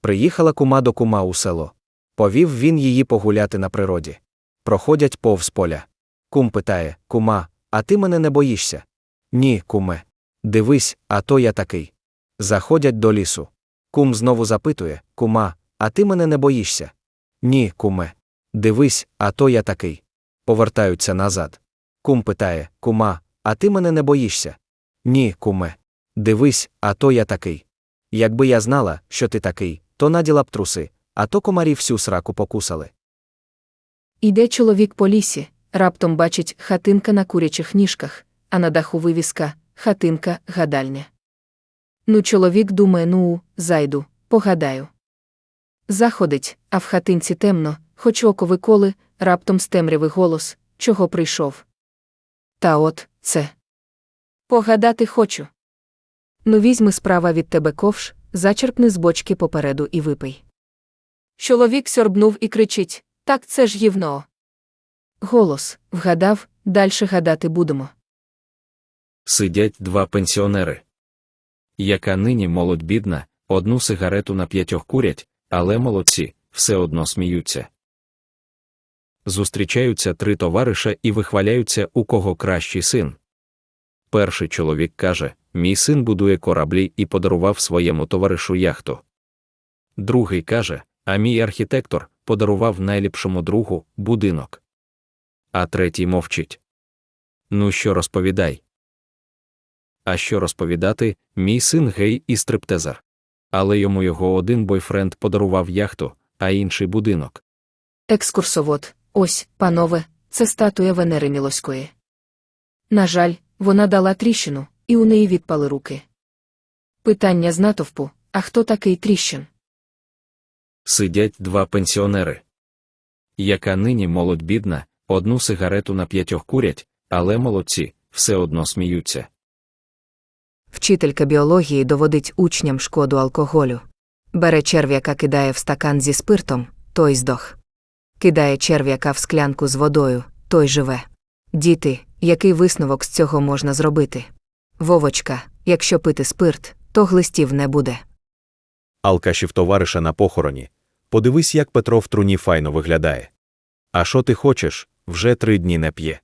Приїхала кума до кума у село. Повів він її погуляти на природі. Проходять повз поля. Кум питає Кума, а ти мене не боїшся? Ні, куме. Дивись, а то я такий. Заходять до лісу. Кум знову запитує Кума, а ти мене не боїшся? Ні, куме. Дивись, а то я такий. Повертаються назад. Кум питає Кума, а ти мене не боїшся? Ні, куме. Дивись, а то я такий. Якби я знала, що ти такий, то наділа б труси, а то комарі всю сраку покусали. Іде чоловік по лісі, раптом бачить хатинка на курячих ніжках, а на даху вивіска хатинка гадальня. Ну, чоловік думає, ну, зайду, погадаю. Заходить, а в хатинці темно, хоч око виколи, раптом з темряви голос, чого прийшов. Та от, це. Погадати хочу. Ну, візьми справа від тебе ковш, зачерпни з бочки попереду і випий. Чоловік сьорбнув і кричить Так це ж гівно. Голос вгадав, дальше гадати будемо. Сидять два пенсіонери. Яка нині молодь бідна, одну сигарету на п'ятьох курять, але молодці, все одно сміються. Зустрічаються три товариша і вихваляються, у кого кращий син. Перший чоловік каже: Мій син будує кораблі і подарував своєму товаришу яхту. Другий каже: А мій архітектор подарував найліпшому другу будинок. А третій мовчить. Ну що розповідай? А що розповідати, мій син гей і стриптезер. Але йому його один бойфренд подарував яхту, а інший будинок. Екскурсовод. Ось, панове, це статуя Венери Мілоської. На жаль, вона дала тріщину, і у неї відпали руки. Питання з натовпу а хто такий тріщин? Сидять два пенсіонери. Яка нині молодь бідна, одну сигарету на п'ятьох курять, але молодці, все одно сміються. Вчителька біології доводить учням шкоду алкоголю. Бере черв'яка, кидає в стакан зі спиртом, той здох. Кидає черв'яка в склянку з водою, той живе. Діти, який висновок з цього можна зробити? Вовочка, якщо пити спирт, то глистів не буде. Алкашів товариша на похороні. Подивись, як Петро в труні файно виглядає. А що ти хочеш, вже три дні не п'є.